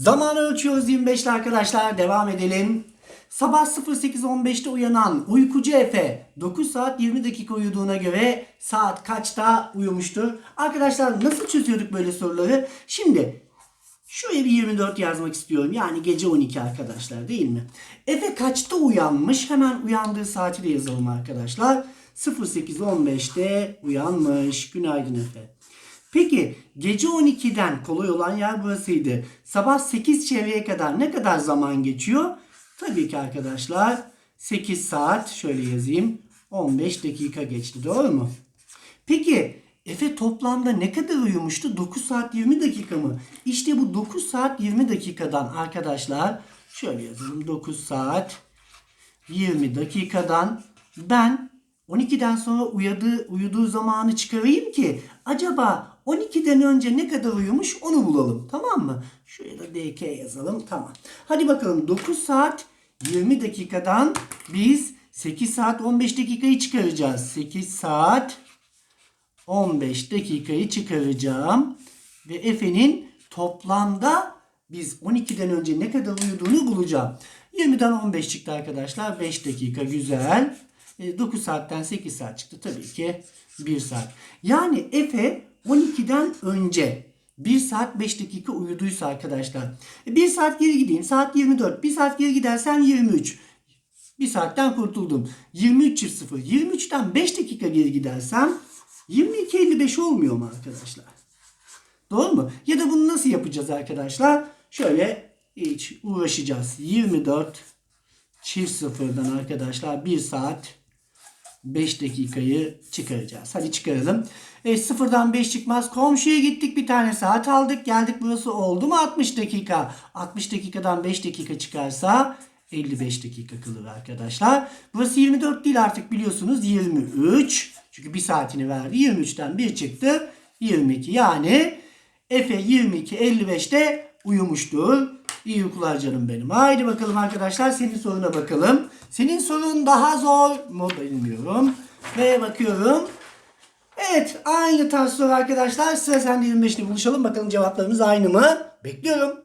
Zamanı ölçüyoruz 25'te arkadaşlar. Devam edelim. Sabah 08.15'te uyanan uykucu Efe 9 saat 20 dakika uyuduğuna göre saat kaçta uyumuştur? Arkadaşlar nasıl çözüyorduk böyle soruları? Şimdi şuraya bir 24 yazmak istiyorum. Yani gece 12 arkadaşlar değil mi? Efe kaçta uyanmış? Hemen uyandığı saati de yazalım arkadaşlar. 08.15'te uyanmış. Günaydın Efe. Peki gece 12'den kolay olan yer burasıydı. Sabah 8 çevreye kadar ne kadar zaman geçiyor? Tabii ki arkadaşlar 8 saat şöyle yazayım 15 dakika geçti doğru mu? Peki Efe toplamda ne kadar uyumuştu? 9 saat 20 dakika mı? İşte bu 9 saat 20 dakikadan arkadaşlar şöyle yazalım 9 saat 20 dakikadan ben 12'den sonra uyadığı, uyuduğu zamanı çıkarayım ki acaba 12'den önce ne kadar uyumuş onu bulalım. Tamam mı? Şuraya da DK yazalım. Tamam. Hadi bakalım 9 saat 20 dakikadan biz 8 saat 15 dakikayı çıkaracağız. 8 saat 15 dakikayı çıkaracağım. Ve Efe'nin toplamda biz 12'den önce ne kadar uyuduğunu bulacağım. 20'den 15 çıktı arkadaşlar. 5 dakika güzel. E, 9 saatten 8 saat çıktı. Tabii ki 1 saat. Yani Efe 12'den önce 1 saat 5 dakika uyuduysa arkadaşlar. 1 saat geri gideyim. Saat 24. 1 saat geri gidersem 23. Bir saatten kurtuldum. 23 çift 0. 23'ten 5 dakika geri gidersem 22.55 olmuyor mu arkadaşlar? Doğru mu? Ya da bunu nasıl yapacağız arkadaşlar? Şöyle hiç uğraşacağız. 24 çift sıfırdan arkadaşlar 1 saat 5 dakikayı çıkaracağız. Hadi çıkaralım. E, sıfırdan 5 çıkmaz. Komşuya gittik bir tane saat aldık. Geldik burası oldu mu 60 dakika. 60 dakikadan 5 dakika çıkarsa 55 dakika kalır arkadaşlar. Burası 24 değil artık biliyorsunuz 23. Çünkü bir saatini verdi. 23'ten 1 çıktı. 22 yani Efe 22 55'te uyumuştur. İyi uykular canım benim. Haydi bakalım arkadaşlar senin soruna bakalım. Senin sorun daha zor mu bilmiyorum. Ve bakıyorum. Evet aynı tarz soru arkadaşlar. Sıra sende 25'te buluşalım. Bakalım cevaplarımız aynı mı? Bekliyorum.